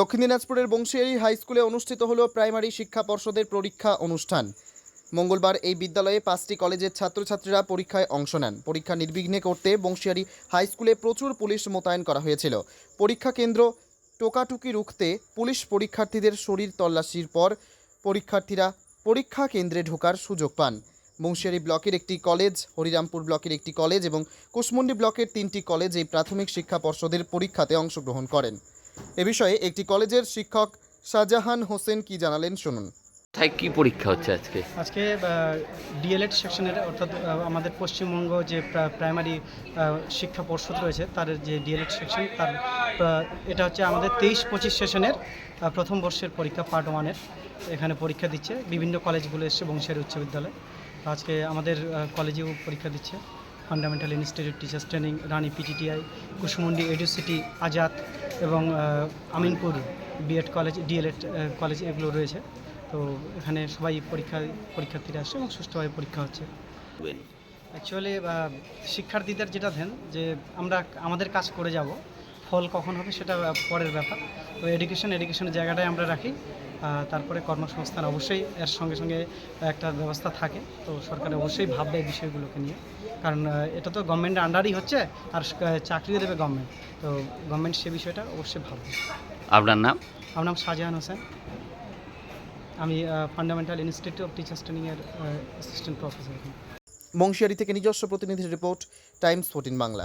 দক্ষিণ দিনাজপুরের বংশিয়ারি হাই স্কুলে অনুষ্ঠিত হল প্রাইমারি শিক্ষা পর্ষদের পরীক্ষা অনুষ্ঠান। মঙ্গলবার এই বিদ্যালয়ে পাঁচটি কলেজের ছাত্রছাত্রীরা পরীক্ষায় অংশ নেন। পরীক্ষা নির্বিঘ্নে করতে বংশিয়ারি হাই স্কুলে প্রচুর পুলিশ মোতায়েন করা হয়েছিল। পরীক্ষা কেন্দ্র টোকাটুকি রুখতে পুলিশ পরীক্ষার্থীদের শরীর তল্লাশির পর পরীক্ষার্থীরা পরীক্ষা কেন্দ্রে ঢোকার সুযোগ পান। বংশিয়ারি ব্লকের একটি কলেজ, হরিরামপুর ব্লকের একটি কলেজ এবং কুশমন্ডি ব্লকের তিনটি কলেজ এই প্রাথমিক শিক্ষা পর্ষদের পরীক্ষাতে অংশগ্রহণ করেন। এ বিষয়ে একটি কলেজের শিক্ষক শাহজাহান হোসেন কি জানালেন শুনুন। কোথায় কি পরীক্ষা হচ্ছে আজকে? আজকে ডিএলএড সেকশনের অর্থাৎ আমাদের পশ্চিমবঙ্গ যে প্রা- প্রাইমারি শিক্ষা পর্ষদ রয়েছে তার যে ডিএলএড সেকশন তার এটা হচ্ছে আমাদের তেইশ পঁচিশ সেশনের প্রথম বর্ষের পরীক্ষা পার্ট ওয়ানের এখানে পরীক্ষা দিচ্ছে বিভিন্ন কলেজগুলো এসছে বংশের উচ্চ বিদ্যালয়। আজকে আমাদের কলেজেও পরীক্ষা দিচ্ছে fundamental institute teachers training Rani PTTI Kushmandi Educity Azad এবং Aminpur BEd college DElEd college এগুলো রয়েছে। তো এখানে সবাই পরীক্ষা, পরীক্ষার্থীরা আসছে এবং সুস্থভাবে পরীক্ষা হচ্ছে। অ্যাকচুয়ালি শিক্ষার্থীদের যেটা দেন যে আমরা আমাদের কাজ করে যাব, ফল কখন হবে সেটা পরের ব্যাপার। তো এডুকেশন এডুকেশনের জায়গাটাই আমরা রাখি। তারপরে কর্মসংস্থান অবশ্যই এর সঙ্গে সঙ্গে একটা ব্যবস্থা থাকে। তো সরকার অবশ্যই ভাববে এই বিষয়গুলোকে নিয়ে। কারণ এটা তো গভর্নমেন্টের আন্ডারই হচ্ছে আর চাকরিও দেবে গভর্নমেন্ট তো গভর্নমেন্ট সে বিষয়টা অবশ্যই ভাববে। আপনার নাম? আমার নাম শাহজাহান হোসেন। আমি ফান্ডামেন্টাল ইনস্টিটিউট অফ টিচার্স ট্রেনিংয়ের অ্যাসিস্ট্যান্ট প্রফেসর বংশিয়ারি থেকে নিজস্ব প্রতিনিধির রিপোর্ট টাইমস ফোর্টিন বাংলা।